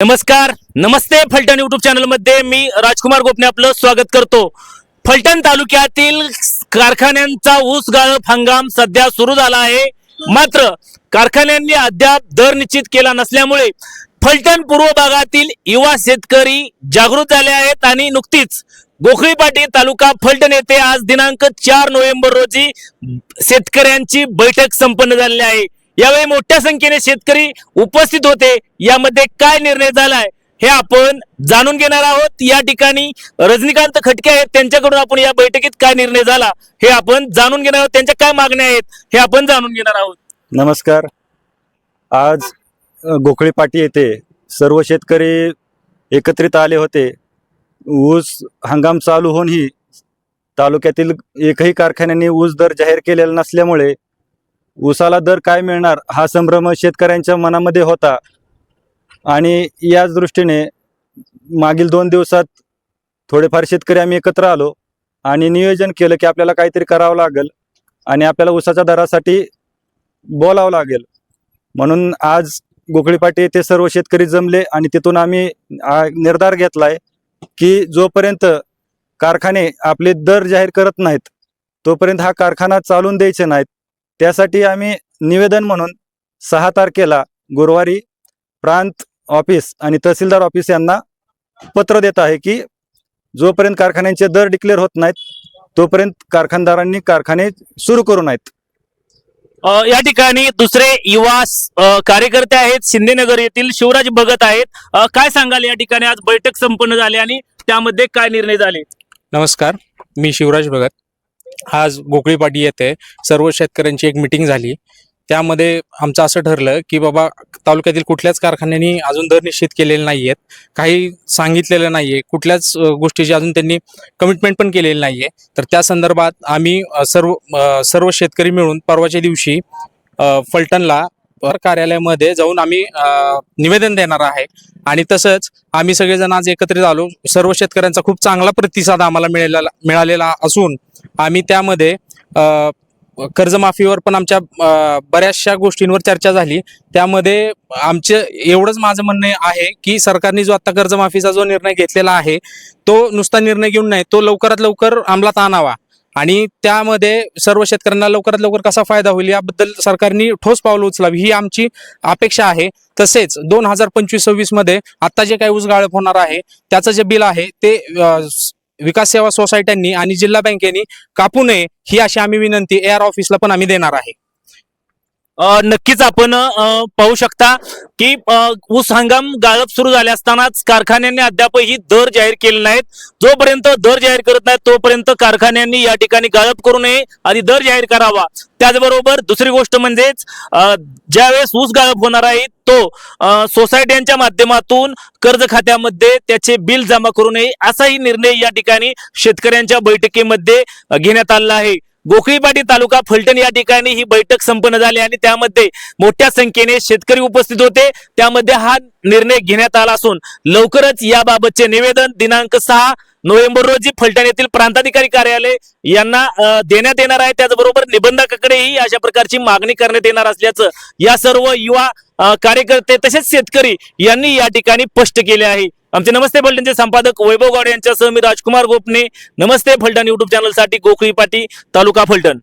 नमस्कार नमस्ते फलटण युट्यूब चॅनलमध्ये मी राजकुमार गोपने आपलं स्वागत करतो. फलटण तालुक्यातील कारखान्यांचा ऊस गाळप हंगाम सध्या सुरू झाला आहे. मात्र कारखान्यांनी अद्याप दर निश्चित केला नसल्यामुळे फलटण पूर्व भागातील युवा शेतकरी जागृत झाले आहेत आणि नुकतीच गोखळीपाटी तालुका फलटण येथे आज दिनांक चार नोव्हेंबर रोजी शेतकऱ्यांची बैठक संपन्न झालेली आहे. यावेळी मोठ्या संख्येने शेतकरी उपस्थित होते. यामध्ये काय निर्णय झालाय हे आपण जाणून घेणार आहोत. या ठिकाणी रजनीकांत खटके आहेत. त्यांच्याकडून आपण या बैठकीत काय निर्णय झाला हे आपण जाणून घेणार आहोत. त्यांच्या काय मागण्या आहेत हे आपण जाणून घेणार आहोत. नमस्कार. आज अ, पाटी येथे सर्व शेतकरी एकत्रित आले होते. ऊस हंगाम चालू होऊनही तालुक्यातील एकही कारखान्याने ऊस दर जाहीर केलेला नसल्यामुळे ऊसाला दर काय मिळणार हा संभ्रम शेतकऱ्यांच्या मनामध्ये होता. आणि याच दृष्टीने मागील दोन दिवसात थोडेफार शेतकरी आम्ही एकत्र आलो आणि नियोजन केलं की आपल्याला काहीतरी करावं लागेल आणि आपल्याला ऊसाच्या दरासाठी बोलावं लागेल. म्हणून आज गोकळीपाटी येथे सर्व शेतकरी जमले आणि तिथून आम्ही निर्धार घेतलाय की जोपर्यंत कारखाने आपले दर जाहीर करत नाहीत तोपर्यंत हा कारखाना चालून द्यायचे नाहीत. त्यासाठी आम्ही निवेदन म्हणून सहा तारखेला गुरुवारी प्रांत ऑफिस आणि तहसीलदार ऑफिस यांना पत्र देत आहे की जोपर्यंत कारखान्यांचे दर डिक्लेअर होत नाहीत तोपर्यंत कारखानदारांनी कारखाने सुरू करू नयेत. अ, या ठिकाणी दुसरे युवा कार्यकर्ते आहेत शिंदेनगर येथील शिवराज भगत आहेत. काय सांगाल या ठिकाणी? आज बैठक संपन्न झाली आणि त्यामध्ये काय निर्णय झाले? नमस्कार मी शिवराज भगत. आज गोकळीपाटी येथे सर्व शेतकऱ्यांची एक मिटिंग झाली. त्यामध्ये आमचं असं ठरलं की बाबा तालुक्यातील कुठल्याच कारखान्यांनी अजून दर निश्चित केलेले नाही आहेत काही सांगितलेलं नाही आहे कुठल्याच गोष्टीची अजून त्यांनी कमिटमेंट पण केलेली नाही आहे तर त्या संदर्भात आम्ही सर्व सर्व शेतकरी मिळून परवाच्या दिवशी फलटणला कार्यालयामध्ये जाऊन आम्ही निवेदन देणार आहे. आणि तसंच आम्ही सगळेजण आज एकत्रित आलो. सर्व शेतकऱ्यांचा खूप चांगला प्रतिसाद आम्हाला मिळालेला मिळालेला असून आम्ही त्यामध्ये कर्जमाफीवर पण आमच्या बऱ्याचशा गोष्टींवर चर्चा झाली. त्यामध्ये आमचे एवढंच माझं म्हणणं आहे की सरकारने जो आता कर्जमाफीचा जो निर्णय घेतलेला आहे तो नुसता निर्णय घेऊन नाही तो लवकरात लवकर अंमलात आणावा. आणि त्यामध्ये सर्व शेतकऱ्यांना लवकरात लवकर कसा फायदा होईल याबद्दल सरकारने ठोस पावलं उचलावी ही आमची अपेक्षा आहे. तसेच दोन हजार पंचवीस सव्वीसमध्ये आता जे काही ऊस गाळप होणार आहे त्याचं जे बिल आहे ते विकास सेवा सोसायट्यांनी आणि जिल्हा बँकेनी कापू नये ही अशी आम्ही विनंती ए आर ऑफिसला पण आम्ही देणार आहे. नक्कीच आपण पाहू शकता की ऊस हंगाम गाळप सुरू झाले असतानाच कारखान्यांनी अद्यापही दर जाहीर केले नाहीत. जोपर्यंत दर जाहीर करत नाहीत तोपर्यंत कारखान्यांनी या ठिकाणी गाळप करू नये आणि दर जाहीर करावा. त्याचबरोबर दुसरी गोष्ट म्हणजेच ज्यावेळेस ऊस गाळप होणार आहे तो सोसायट्यांच्या माध्यमातून कर्ज खात्यामध्ये त्याचे बिल जमा करू नये असाही निर्णय या ठिकाणी शेतकऱ्यांच्या बैठकीमध्ये घेण्यात आला आहे. गोखळीपाटी तालुका फलटण या ठिकाणी ही बैठक संपन्न झाली आणि त्यामध्ये मोठ्या संख्येने शेतकरी उपस्थित होते. त्यामध्ये हा निर्णय घेण्यात आला असून लवकरच याबाबतचे निवेदन दिनांक सहा नोव्हेंबर रोजी फलटण येथील प्रांताधिकारी कार्यालय यांना देण्यात येणार आहे. त्याचबरोबर निबंधकाकडेही अशा प्रकारची मागणी करण्यात येणार असल्याचं या सर्व युवा कार्यकर्ते तसेच शेतकरी यांनी या ठिकाणी स्पष्ट केले आहे. आमचे नमस्ते फलटणचे संपादक वैभव गावडे यांच्यासह मी राजकुमार गोपने. नमस्ते फलटण युट्यूब चॅनलसाठी गोखळी पाटी तालुका फलटण.